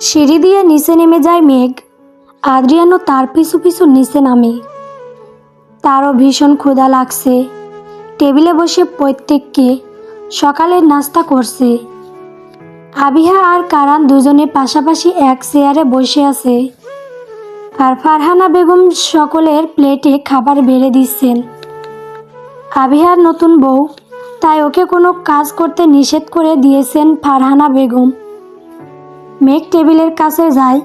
সিঁড়ি দিয়ে নিচে নেমে যায় মেঘ। আদ্রিয়ানও তার পিছু পিছু নিচে নামে। তারও ভীষণ ক্ষুধা লাগছে। টেবিলে বসে প্রত্যেককে সকালের নাস্তা করছে। আবিহা আর কারান দুজনে পাশাপাশি এক চেয়ারে বসে আছে। আর ফারহানা বেগম সকলের প্লেটে খাবার বেড়ে দিচ্ছেন। আবিহার নতুন বউ, তাই ওকে কোনো কাজ করতে নিষেধ করে দিয়েছেন ফারহানা বেগম। মেঘ টেবিলের কাছে যায়।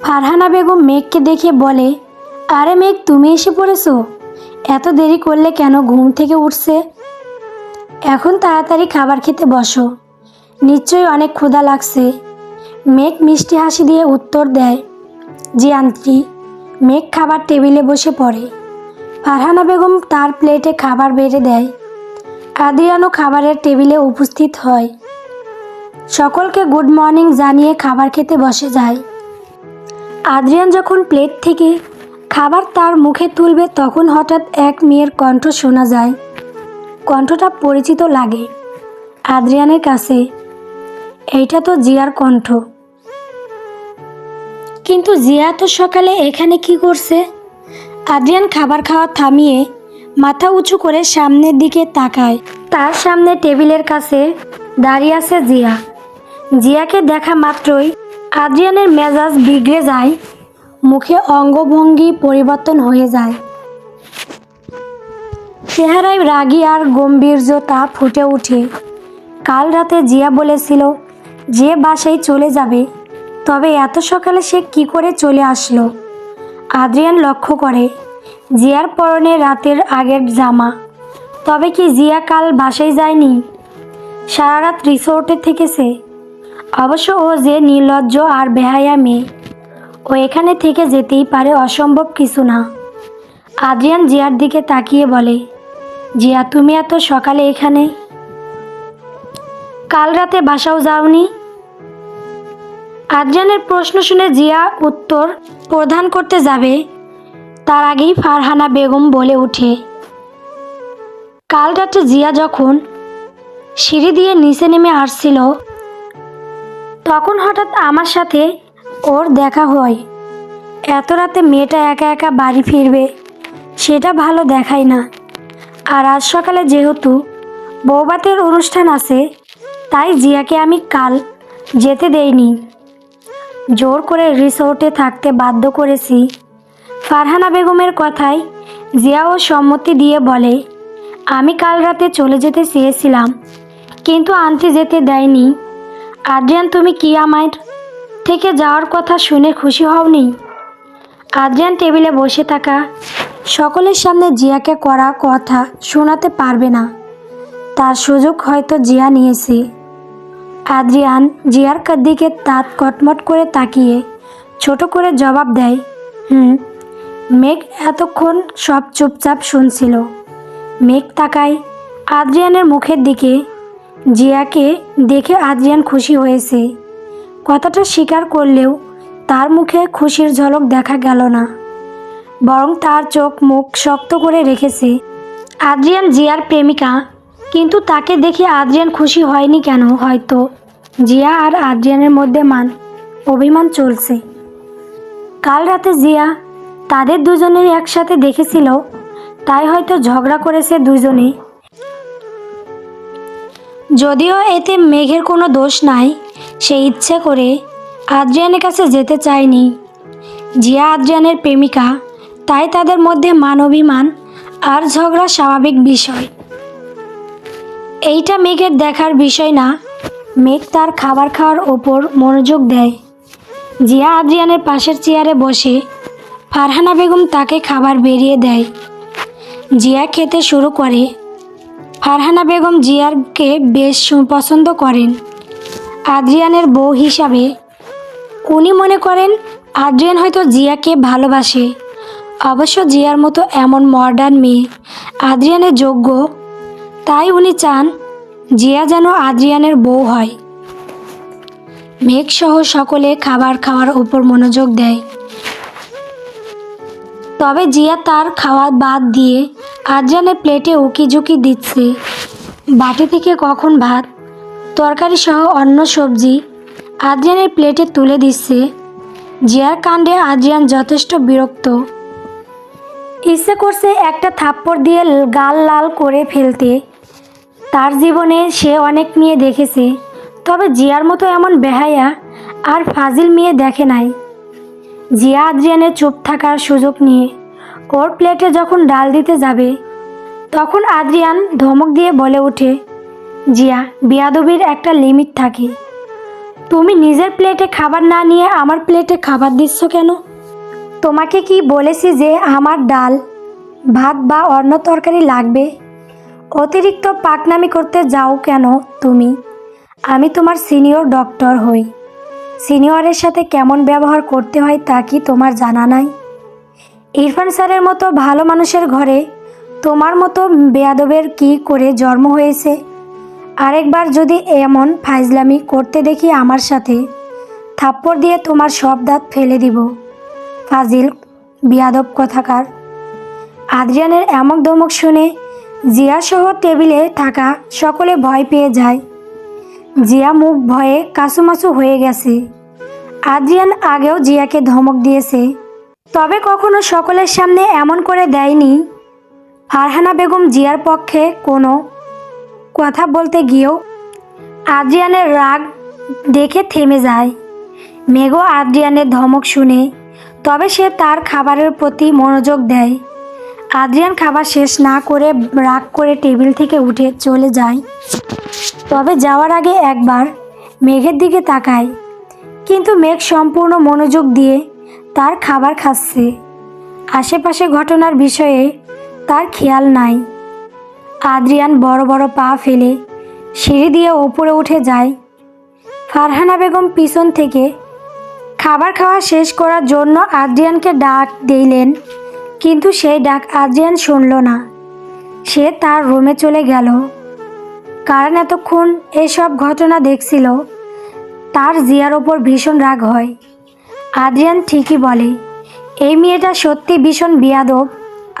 ফারহানা বেগম মেঘকে দেখে বলে, আরে মেঘ, তুমি এসে পড়েছো? এত দেরি করলে কেন ঘুম থেকে উঠছে? এখন তাড়াতাড়ি খাবার খেতে বসো। নিশ্চয়ই অনেক ক্ষুধা লাগছে। মেঘ মিষ্টি হাসি দিয়ে উত্তর দেয়, জি আন্টি। মেঘ খাবার টেবিলে বসে পড়ে। ফারহানা বেগম তার প্লেটে খাবার বেড়ে দেয়। আদিয়ানও খাবারের টেবিলে উপস্থিত হয়। সকলকে গুড মর্নিং জানিয়ে খাবার খেতে বসে যায়। আদ্রিয়ান যখন প্লেট থেকে খাবার তার মুখে তুলবে, তখন হঠাৎ এক মেয়ের কণ্ঠ শোনা যায়। কণ্ঠটা পরিচিত লাগে আদ্রিয়ানের কাছে। এইটা তো জিয়ার কণ্ঠ। কিন্তু জিয়া তো সকালে এখানে কি করছে? আদ্রিয়ান খাবার খাওয়া থামিয়ে মাথা উঁচু করে সামনের দিকে তাকায়। তার সামনে টেবিলের কাছে দাঁড়িয়ে আছে জিয়া। জিয়াকে দেখা মাত্রই আদ্রিয়ানের মেজাজ বিগড়ে যায়, মুখে অঙ্গভঙ্গি পরিবর্তন হয়ে যায়। চেহারায় রাগী আর গম্ভীর্যতা ফুটে ওঠে। কাল রাতে জিয়া বলেছিল যে বাসায় চলে যাবে, তবে এত সকালে সে কি করে চলে আসলো? আদ্রিয়ান লক্ষ্য করে, জিয়ার পরনে রাতের আগের জামা। তবে কি জিয়া কাল বাসায় যায়নি? সারা রাত রিসোর্টে থেকেছে। অবশ্য ও যে নির্লজ্জ আর বেহায়া মেয়ে, ও এখানে থেকে যেতেই পারে অসম্ভব কিছু না। আদ্রিয়ান জিয়ার দিকে তাকিয়ে বলে, জিয়া, তুমি এত সকালে এখানে? কাল রাতে বাসাও যাওনি? আদ্রিয়ানের প্রশ্ন শুনে জিয়া উত্তর প্রদান করতে যাবে, তার আগেই ফারহানা বেগম বলে ওঠে। কাল রাতে জিয়া যখন সিঁড়ি দিয়ে নিচে নেমে আসছিল তখন হঠাৎ আমার সাথে ওর দেখা হয়। এত রাতে মেয়েটা একা একা বাড়ি ফিরবে, সেটা ভালো দেখায় না। আর আজ সকালে যেহেতু বৌবাতের অনুষ্ঠান আছে, তাই জিয়াকে আমি কাল যেতে দেইনি। জোর করে রিসোর্টে থাকতে বাধ্য করেছি। ফারহানা বেগমের কথায় জিয়াও সম্মতি দিয়ে বলে, আমি কাল রাতে চলে যেতে চেয়েছিলাম, কিন্তু আনতে যেতে দেয়নি। আদ্রিয়ান, তুমি কি আমার থেকে যাওয়ার কথা শুনে খুশি হওনি? আদ্রিয়ান টেবিলে বসে থাকা সকলের সামনে জিয়াকে করা কথা শোনাতে পারবে না। তার সুযোগ হয়তো জিয়া নিয়েছে। আদ্রিয়ান জিয়ার দিকে তাঁত কটমট করে তাকিয়ে ছোট করে জবাব দেয়, হুম, মেঘ এতক্ষণ সব চুপচাপ শুনছিল। মেঘ তাকায় আদ্রিয়ানের মুখের দিকে জিয়াকে দেখে আদ্রিয়ান খুশি হয়েছে। কথাটা স্বীকার করলেও তার মুখে খুশির ঝলক দেখা গেল না। বরং তার চোখ মুখ শক্ত করে রেখেছে। আদ্রিয়ান জিয়ার প্রেমিকা, কিন্তু তাকে দেখে আদ্রিয়ান খুশি হয়নি কেন হয়তো? জিয়া আর আদ্রিয়ানের মধ্যে মান, অভিমান চলছে। কাল রাতে জিয়া তাদের দুজনের একসাথে দেখেছিল, তাই হয়তো ঝগড়া করেছে দুজনে যদিও এতে মেঘের কোনো দোষ নাই, সে ইচ্ছে করে আদ্রিয়ানের কাছে যেতে চায়নি। জিয়া আদ্রিয়ানের প্রেমিকা, তাই তাদের মধ্যে মান অভিমান আর ঝগড়া স্বাভাবিক বিষয়। এইটা মেঘের দেখার বিষয় না, মেঘ তার খাবার খাওয়ার ওপর মনোযোগ দেয়। জিয়া আদ্রিয়ানের পাশের চেয়ারে বসে ফারহানা বেগম তাকে খাবার বেরিয়ে দেয়। জিয়া খেতে শুরু করে ফারহানা বেগম জিয়ারকে বেশ পছন্দ করেন। আদ্রিয়ানের বউ হিসাবে উনি মনে করেন আদ্রিয়ান হয়তো জিয়াকে ভালোবাসে। অবশ্য জিয়ার মতো এমন মডার্ন মেয়ে আদ্রিয়ানের যোগ্য। তাই উনি চান জিয়া যেন আদ্রিয়ানের বউ হয়। মেঘসহ সকলে খাবার খাওয়ার উপর মনোযোগ দেয়। তবে জিয়া তার খাওয়া বাদ দিয়ে আদ্রিয়ানের প্লেটে উকিঝুঁকি দিচ্ছে। বাটি থেকে কখন ভাত তরকারি সহ অন্য সবজি আদ্রিয়ানের প্লেটে তুলে দিচ্ছে। জিয়ার কাণ্ডে আদ্রিয়ান যথেষ্ট বিরক্ত। ইচ্ছে করছে একটা থাপ্পড় দিয়ে গাল লাল করে ফেলতে। তার জীবনে সে অনেক মেয়ে দেখেছে, তবে জিয়ার মতো এমন বেহায়া আর ফাজিল মেয়ে দেখে নাই। জিয়া আদ্রিয়ানের চুপ থাকার সুযোগ নিয়ে ওর প্লেটে যখন ডাল দিতে যাবে, তখন আদ্রিয়ান ধমক দিয়ে বলে ওঠে, জিয়া, বিয়াদবির একটা লিমিট থাকে। তুমি নিজের প্লেটে খাবার না নিয়ে আমার প্লেটে খাবার দিচ্ছ কেন? তোমাকে কি বলেছি যে আমার ডাল, ভাত বা অন্য তরকারি লাগবে? অতিরিক্ত পাকনামি করতে যাও কেন তুমি? আমি তোমার সিনিয়র ডক্টর হই। সিনিয়রের সাথে কেমন ব্যবহার করতে হয় তা কি তোমার জানা নাই? ইরফান স্যারের মতো ভালো মানুষের ঘরে তোমার মতো বেয়াদবের কি করে জন্ম হয়েছে? আরেকবার যদি এমন ফাইজলামি করতে দেখি আমার সাথে, থাপ্পড় দিয়ে তোমার সব দাঁত ফেলে দিব। ফাজিল, বিয়াদব কথাকার। আদ্রিয়ানের এমক দমক শুনে জিয়াসহ টেবিলে থাকা সকলে ভয় পেয়ে যায়। জিয়া মুখ ভয়ে কাসুমাসু হয়ে গেছে। আদ্রিয়ান আগেও জিয়াকে ধমক দিয়েছে। তবে কখনো সকলের সামনে এমন করে দেয়নি। ফারহানা বেগম জিয়ার পক্ষে কোনো কথা বলতে গিয়েও আদ্রিয়ানের রাগ দেখে থেমে যায়। মেঘও আদ্রিয়ানের ধমক শুনে, তবে সে তার খাবারের প্রতি মনোযোগ দেয়। আদ্রিয়ান খাবার শেষ না করে রাগ করে টেবিল থেকে উঠে চলে যায়। তবে যাওয়ার আগে একবার মেঘের দিকে তাকায়, কিন্তু মেঘ সম্পূর্ণ মনোযোগ দিয়ে তার খাবার খাচ্ছে। আশেপাশে ঘটনার বিষয়ে তার খেয়াল নাই। আদ্রিয়ান বড় বড় পা ফেলে সিঁড়ি দিয়ে ওপরে উঠে যায়। ফারহানা বেগম পিছন থেকে খাবার খাওয়া শেষ করার জন্য আদ্রিয়ানকে ডাক দিলেন, কিন্তু সেই ডাক আদ্রিয়ান শুনল না। সে তার রুমে চলে গেল। কারণ এতক্ষণ এসব ঘটনা দেখছিল, তার জিয়ার ওপর ভীষণ রাগ হয়। আদ্রিয়ান ঠিকই বলে, এই মেয়েটা সত্যি ভীষণ বিয়াদব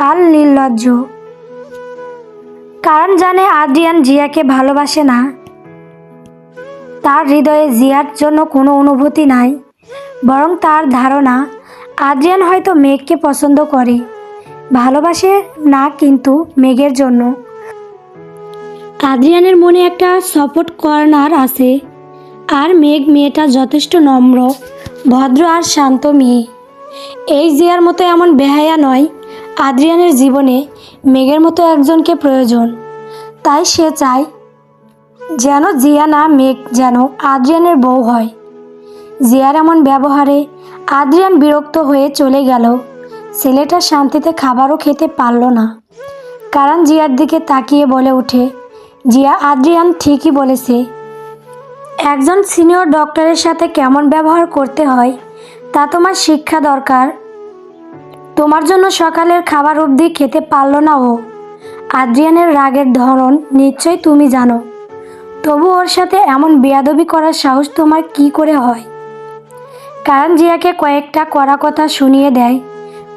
আর নির্লজ্জ। কারণ জানে আদ্রিয়ান জিয়াকে ভালোবাসে না। তার হৃদয়ে জিয়ার জন্য কোনো অনুভূতি নাই, বরং তার ধারণা আদ্রিয়ান হয়তো মেঘকে পছন্দ করে, ভালোবাসে না কিন্তু মেঘের জন্য। আদ্রিয়ানের মনে একটা সাপোর্ট কর্নার আছে, আর মেঘ মেয়েটা যথেষ্ট নম্র। ভদ্র আর শান্ত মেয়ে। এই জিয়ার মতো এমন বেহায়া নয়, আদ্রিয়ানের জীবনে মেঘের মতো একজনকে প্রয়োজন। তাই সে চায় যেন জিয়া না মেঘ, যেন আদ্রিয়ানের বউ হয়। জিয়ার এমন ব্যবহারে আদ্রিয়ান বিরক্ত হয়ে চলে গেল। ছেলেটা শান্তিতে খাবারও খেতে পারল না। কারণ জিয়ার দিকে তাকিয়ে বলে ওঠে, জিয়া, আদ্রিয়ান ঠিকই বলেছে একজন সিনিয়র ডক্টরের সাথে কেমন ব্যবহার করতে হয়, তা তোমার শিক্ষা দরকার। তোমার জন্য সকালের খাবার অবধি খেতে পারল না ও। আদ্রিয়ানের রাগের ধরন নিশ্চয় তুমি জানো। তবু ওর সাথে এমন বেয়াদবি করার সাহস তোমার কি করে হয়? কারণ জিয়াকে কয়েকটা কড়া কথা শুনিয়ে দেয়।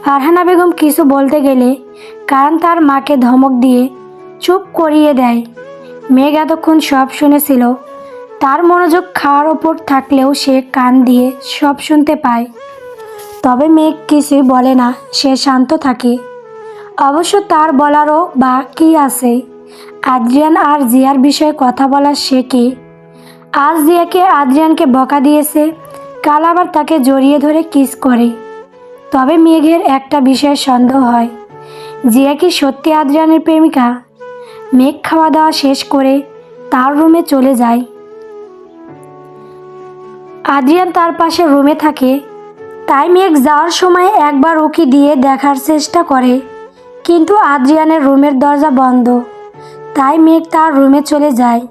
ফারহানা বেগম কিছু বলতে গেলে কারণ তার মাকে ধমক দিয়ে চুপ করিয়ে দেয়। মেঘ এতক্ষণ সব শুনেছিল। তার মনোযোগ খাওয়ার ওপর থাকলেও সে কান দিয়ে সব শুনতে পায়। তবে মেঘ কিছুই বলে না, সে শান্ত থাকে। অবশ্য তার বলারও বা কী আছে? আদ্রিয়ান আর জিয়ার বিষয়ে কথা বলার সে কে? আজ জিয়াকে আদ্রিয়ানকে বকা দিয়েছে, কাল আবার তাকে জড়িয়ে ধরে কিস করে। তবে মেঘের একটা বিষয়ে সন্দেহ হয়, জিয়া কি সত্যি আদ্রিয়ানের প্রেমিকা? মেঘ খাওয়া দাওয়া শেষ করে তার রুমে চলে যায়। আদ্রিয়ান তার পাশে রুমে থাকে। তাই মেঘ যাওয়ার সময় একবার উকি দিয়ে দেখার চেষ্টা করে। কিন্তু আদ্রিয়ানের রুমের দরজা বন্ধ। তাই মেঘ তার রুমে চলে যায়।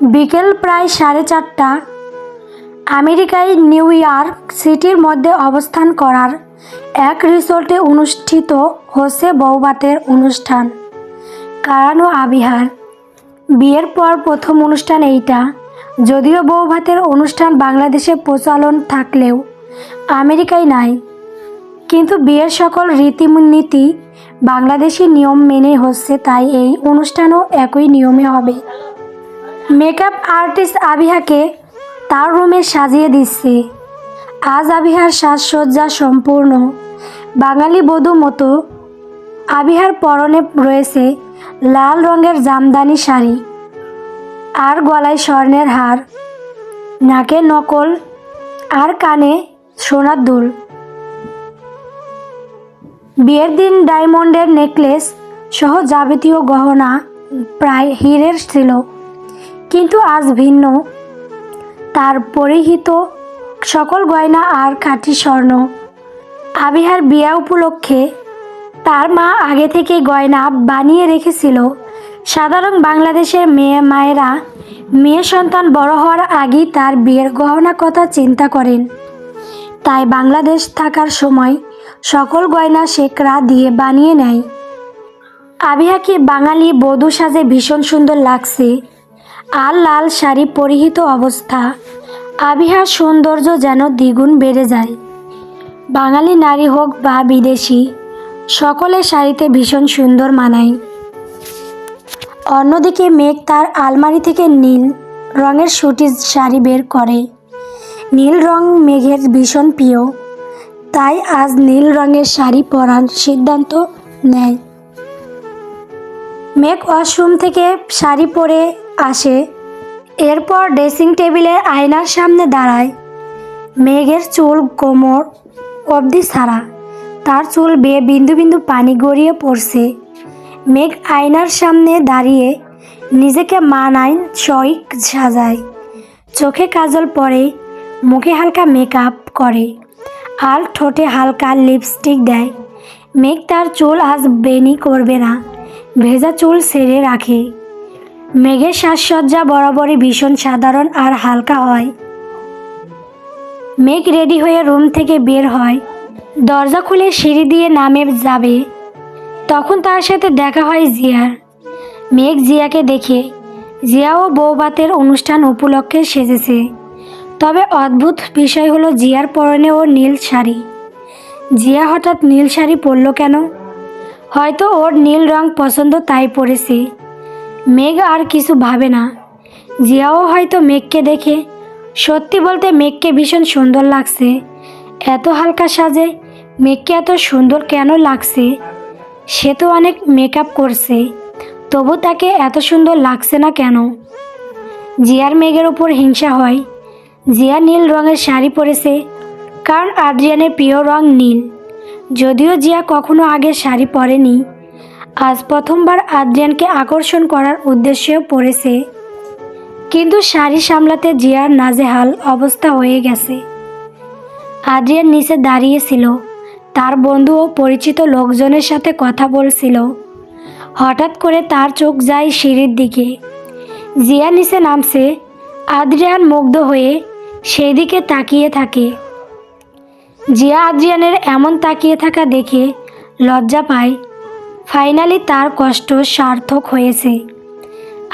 বিকেল প্রায় সাড়ে চারটা। আমেরিকায় নিউ ইয়র্ক সিটির মধ্যে অবস্থান করার এক রিসোর্টে অনুষ্ঠিত হচ্ছে বৌবাতের অনুষ্ঠান। কারানো আবিহার। বিয়ের পর প্রথম অনুষ্ঠান এইটা। যদিও বৌভাতের অনুষ্ঠান বাংলাদেশে প্রচলন থাকলেও আমেরিকায় নাই। কিন্তু বিয়ের সকল রীতিনীতি বাংলাদেশি নিয়ম মেনে হচ্ছে, তাই এই অনুষ্ঠানও একই নিয়মে হবে। মেকআপ আর্টিস্ট আবিহাকে তার রুমে সাজিয়ে দিচ্ছে। আজ আবিহার সাজসজ্জা সম্পূর্ণ। বাঙালি বধূ মতো আবিহার পরনে রয়েছে লাল রঙের জামদানি শাড়ি। আর গলায় স্বর্ণের হার, নাকে নকল, আর কানে সোনার দুল। বিয়ের দিন ডায়মন্ডের নেকলেস সহ যাবতীয় গহনা প্রায় হীরের ছিল, কিন্তু আজ ভিন্ন। তার পরিহিত সকল গয়না আর খাঁটি স্বর্ণ। আবিহার বিয়া উপলক্ষে তার মা আগে থেকে গয়না বানিয়ে রেখেছিল। সাধারণ বাংলাদেশের মেয়ে, মায়েরা, মেয়ে সন্তান বড় হওয়ার আগেই তার বিয়ের গহনা কথা চিন্তা করেন। তাই বাংলাদেশ থাকার সময় সকল গয়না শেখরা দিয়ে বানিয়ে নেয়। আবিহাকে বাঙালি বধূ সাজে ভীষণ সুন্দর লাগছে। আর লাল শাড়ি পরিহিত অবস্থা। আবিহার সৌন্দর্য যেন দ্বিগুণ বেড়ে যায়। বাঙালি নারী হোক বা বিদেশি, সকলে শাড়িতে ভীষণ সুন্দর মানায়। অন্যদিকে মেঘ তার আলমারি থেকে নীল রঙের সুটি শাড়ি বের করে। নীল রং মেঘের ভীষণ প্রিয়, তাই আজ নীল রঙের শাড়ি পরার সিদ্ধান্ত নেয়। মেঘ ওয়াশরুম থেকে শাড়ি পরে আসে, এরপর ড্রেসিং টেবিলের আয়নার সামনে দাঁড়ায়। মেঘের চুল কোমর অবধি ছাড়া তার চুল বেয়ে বিন্দু বিন্দু পানি গড়িয়ে পড়ছে। মেঘ আয়নার সামনে দাঁড়িয়ে নিজেকে মানায় চইক সাজায়। চোখে কাজল পরে, মুখে হালকা মেকআপ করে, আর ঠোঁটে হালকা লিপস্টিক দেয়। মেঘ তার চুল আজ বেনি করবে না, ভেজা চুল সেরে রাখে। মেঘের সাজসজ্জা বরাবরই ভীষণ সাধারণ আর হালকা হয়। মেঘ রেডি হয়ে রুম থেকে বের হয়। দরজা খুলে সিঁড়ি দিয়ে নামে যাবে। তখন তার সাথে দেখা হয় জিয়ার মেঘ জিয়াকে দেখে জিয়াও বৌবাতের অনুষ্ঠান উপলক্ষে সেজেছে। তবে অদ্ভুত বিষয় হলো জিয়ার পরনে ও নীল শাড়ি। জিয়া হঠাৎ নীল শাড়ি পরল কেন? হয়তো ওর নীল রং পছন্দ তাই পরেছে। মেঘ আর কিছু ভাবে না। জিয়াও হয়তো মেঘকে দেখে, সত্যি বলতে মেঘকে ভীষণ সুন্দর লাগছে। এত হালকা সাজে, মেঘকে এত সুন্দর কেন লাগছে? সে তো অনেক মেকআপ করছে। তবু তাকে এত সুন্দর লাগছে না কেন? জিয়ার মেঘের ওপর হিংসা হয়। জিয়া নীল রঙের শাড়ি পরেছে, কারণ আদ্রিয়ানের প্রিয় রং নীল। যদিও জিয়া কখনো আগে শাড়ি পরেনি, আজ প্রথমবার আদ্রিয়ানকে আকর্ষণ করার উদ্দেশ্যেও পরেছে। কিন্তু শাড়ি সামলাতে জিয়ার নাজেহাল অবস্থা হয়ে গেছে। আদ্রিয়ান নিচে দাঁড়িয়েছিল। তার বন্ধু ও পরিচিত লোকজনের সাথে কথা বলছিল। হঠাৎ করে তার চোখ যায় সিঁড়ির দিকে। জিয়া নিচে নামছে। আদ্রিয়ান মুগ্ধ হয়ে সেই দিকে তাকিয়ে থাকে। জিয়া আদ্রিয়ানের এমন তাকিয়ে থাকা দেখে লজ্জা পায়। ফাইনালি তার কষ্ট সার্থক হয়েছে।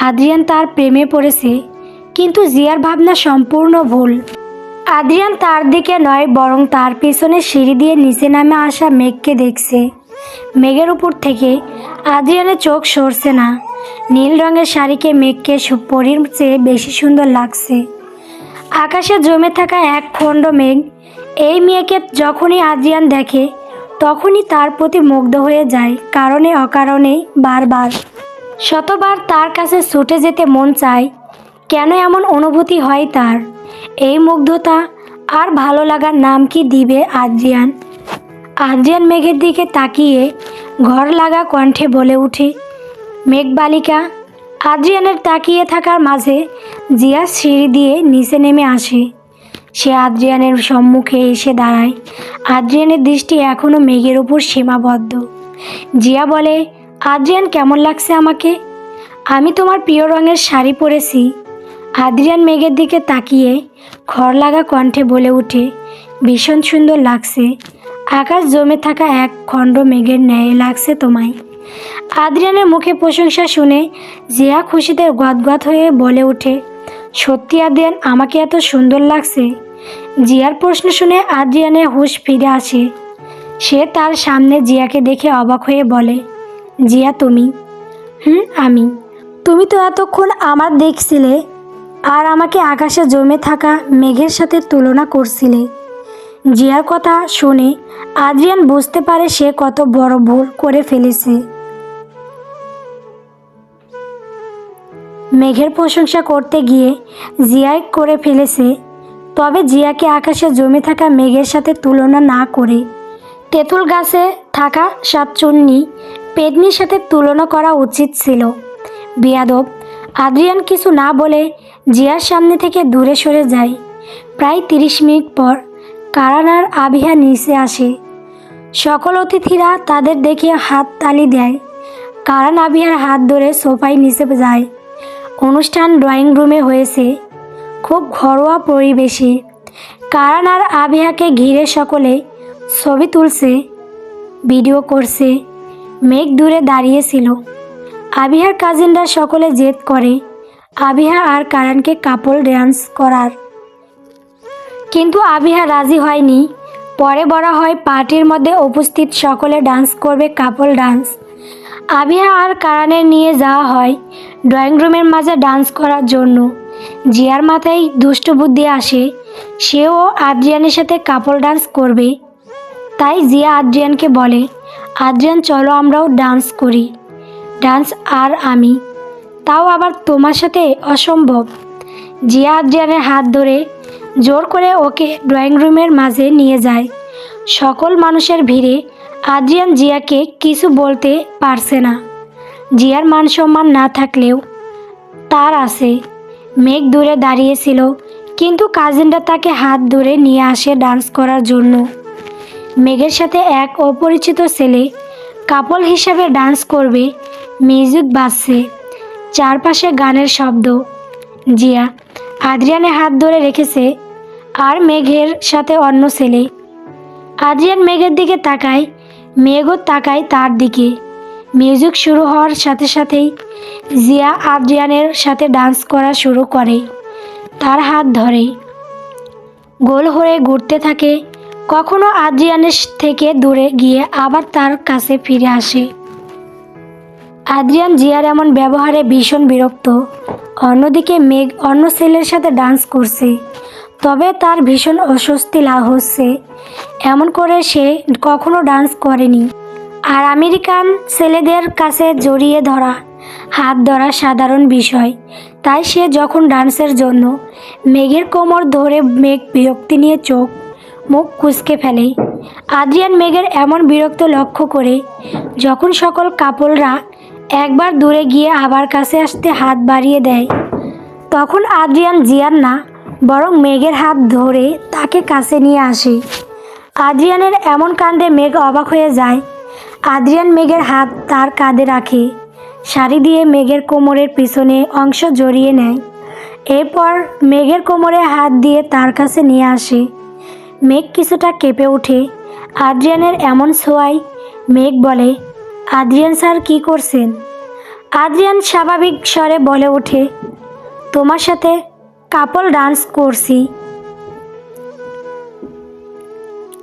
আদ্রিয়ান তার প্রেমে পড়েছে, কিন্তু জিয়ার ভাবনা সম্পূর্ণ ভুল। আদ্রিয়ান তার দিকে নয়, বরং তার পেছনে সিঁড়ি দিয়ে নিচে নামে আসা মেঘকে দেখছে। মেঘের উপর থেকে আদ্রিয়ানের চোখ সরছে না। নীল রঙের শাড়িকে মেঘকে পরীর চেয়ে বেশি সুন্দর লাগছে। আকাশে জমে থাকা এক খণ্ড মেঘ, এই মেয়েকে যখনই আদ্রিয়ান দেখে, তখনই তার প্রতি মুগ্ধ হয়ে যায়, কারণে অকারণে বারবার। শতবার তার কাছে ছুটে যেতে মন চায়, কেন এমন অনুভূতি হয় তার? এই মুগ্ধতা আর ভালো লাগার নাম কি দিবে আদ্রিয়ান? আদ্রিয়ান মেঘের দিকে তাকিয়ে ঘর লাগা কণ্ঠে বলে উঠে মেঘ বালিকা আদ্রিয়ানের তাকিয়ে থাকার মাঝে জিয়া সিঁড়ি দিয়ে নিচে নেমে আসে। সে আদ্রিয়ানের সম্মুখে এসে দাঁড়ায়। আদ্রিয়ানের দৃষ্টি এখনও মেঘের উপর সীমাবদ্ধ। জিয়া বলে, আদ্রিয়ান, কেমন লাগছে আমাকে? আমি তোমার প্রিয় রঙের শাড়ি পরেছি। আদ্রিয়ান মেঘের দিকে তাকিয়ে খড় লাগা কণ্ঠে বলে উঠে, ভীষণ সুন্দর লাগছে। আকাশ জমে থাকা এক খণ্ড মেঘের ন্যায় লাগছে তোমায়। আদ্রিয়ানের মুখে প্রশংসা শুনে জিয়া খুশিতে গদগদ হয়ে বলে ওঠে সত্যি আদ্রিয়ান, আমাকে এত সুন্দর লাগছে। জিয়ার প্রশ্ন শুনে আদ্রিয়ানের হুশ ফিরে আসে। সে তার সামনে জিয়াকে দেখে অবাক হয়ে বলে, জিয়া, তুমি? হুম, আমি। তুমি তো এতক্ষণ আমার দেখছিলে আর আমাকে আকাশে জমে থাকা মেঘের সাথে তুলনা করছিলে। জিয়ার কথা শুনে আদ্রিয়ান বুঝতে পারে সে কত বড় ভুল করে ফেলেছে। মেঘের প্রশংসা করতে গিয়ে জিয়াই করে ফেলেছে, তবে জিয়াকে আকাশে জমে থাকা মেঘের সাথে তুলনা না করে। তেঁতুল গাছে থাকা সাতচুন্নি পেদনির সাথে তুলনা করা উচিত ছিল। বিয়াদব আদ্রিয়ান কিছু না বলে জিয়ার সামনে থেকে দূরে সরে যায়। প্রায় তিরিশ মিনিট পর কারানার আবিহা নিচে আসে। সকল অতিথিরা তাদের দেখে হাত তালি দেয়। কারান আবিহার হাত ধরে সোফায় নিচে যায়। অনুষ্ঠান ড্রয়িং রুমে হয়েছে। খুব ঘরোয়া পরিবেশে কারান আর আবিহাকে ঘিরে সকলে ছবি তুলছে, ভিডিও করছে, মেঘ দূরে দাঁড়িয়েছিল। আবিহার কাজিনরা সকলে জেদ করে। আবিহা আর কারানকে কাপল ডান্স করার। কিন্তু আবিহা রাজি হয়নি। পরে বলা হয়, পার্টির মধ্যে উপস্থিত সকলে ডান্স করবে কাপল ডান্স। আবিহা আর কারানের নিয়ে যাওয়া হয় ড্রয়িং রুমের মাঝে ডান্স করার জন্য। জিয়ার মাথায় দুষ্ট বুদ্ধি আসে। সেও আদ্রিয়ানের সাথে কাপল ডান্স করবে। তাই জিয়া আদ্রিয়ানকে বলে, আদ্রিয়ান, চলো আমরাও ডান্স করি। ডান্স আর আমি। তাও আবার তোমার সাথে অসম্ভব। জিয়া আদ্রিয়ানের হাত ধরে জোর করে ওকে ড্রয়িং রুমের মাঝে নিয়ে যায়। সকল মানুষের ভিড়ে আদ্রিয়ান জিয়াকে কিছু বলতে পারছে না। জিয়ার মান সম্মান না থাকলেও তার আছে। মেঘ দূরে দাঁড়িয়েছিল, কিন্তু কাজিনরা তাকে হাত ধরে নিয়ে আসে ডান্স করার জন্য। মেঘের সাথে এক অপরিচিত ছেলে কাপল হিসাবে ডান্স করবে মিউজিক বাজছে। চারপাশে গানের শব্দ। জিয়া আদ্রিয়ানে হাত ধরে রেখেছে আর মেঘের সাথে অন্য ছেলে। আদ্রিয়ান মেঘের দিকে তাকায়, মেঘও তাকায় তার দিকে। মিউজিক শুরু হওয়ার সাথে সাথেই জিয়া আদ্রিয়ানের সাথে ডান্স করা শুরু করে। তার হাত ধরে। গোল হয়ে ঘুরতে থাকে। কখনো আদ্রিয়ানের থেকে দূরে গিয়ে আবার তার কাছে ফিরে আসে। আদ্রিয়ান জিয়ার এমন ব্যবহারে ভীষণ বিরক্ত। অন্যদিকে মেঘ অন্য ছেলের সাথে ডান্স করছে, তবে তার ভীষণ অস্বস্তি লাভ হচ্ছে। এমন করে সে কখনো ডান্স করেনি। আর আমেরিকান ছেলেদের কাছে জড়িয়ে ধরা, হাত ধরা সাধারণ বিষয়। তাই সে যখন ডান্সের জন্য মেঘের কোমর ধরে মেঘ বিরক্তি নিয়ে চোখ মুখ কুচকে ফেলে, আদ্রিয়ান মেঘের এমন বিরক্ত লক্ষ্য করে যখন সকল কাপলরা একবার দূরে গিয়ে আবার কাছে আসতে হাত বাড়িয়ে দেয়। তখন আদ্রিয়ান জিয়ার না, বরং মেঘের হাত ধরে তাকে কাছে নিয়ে আসে। আদ্রিয়ানের এমন কাণ্ডে মেঘ অবাক হয়ে যায়। আদ্রিয়ান মেঘের হাত তার কাঁধে রাখে শাড়ি দিয়ে মেঘের কোমরের পিছনে অংশ জড়িয়ে নেয়। এরপর মেঘের কোমরে হাত দিয়ে তার কাছে নিয়ে আসে। মেঘ কিছুটা কেঁপে ওঠে। আদ্রিয়ানের এমন ছোঁয়ায় মেঘ বলে আদ্রিয়ান স্যার কী করছেন? আদ্রিয়ান স্বাভাবিক স্বরে বলে ওঠে, তোমার সাথে কাপল ডান্স করছি।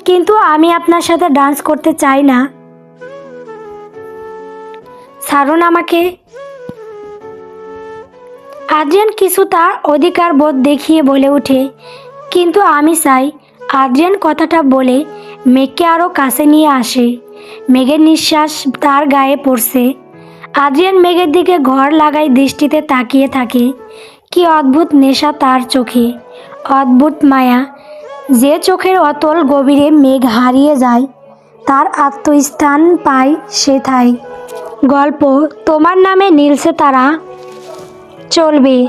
কিন্তু আমি আপনার সাথে ডান্স করতে চাই না। ছাড়ুন আমাকে। আদ্রিয়ান কিছুটা অধিকার বোধ দেখিয়ে বলে ওঠে, কিন্তু আমি চাই আদ্রিয়ান কথাটা বলে মেয়েকে আরও কাছে নিয়ে আসে। মেঘের নিঃশ্বাস তার গায়ে পড়ছে। আদ্রিয়ান মেঘের দিকে ঘর লাগাই দৃষ্টিতে তাকিয়ে থাকে। কি অদ্ভুত নেশা তার চোখে। অদ্ভুত মায়া। যে চোখের অতল গভীরে মেঘ হারিয়ে যায়, তার আত্মস্থান পায় সেথায় গল্প, তোমার নামে নীলসে তারা। চলবে।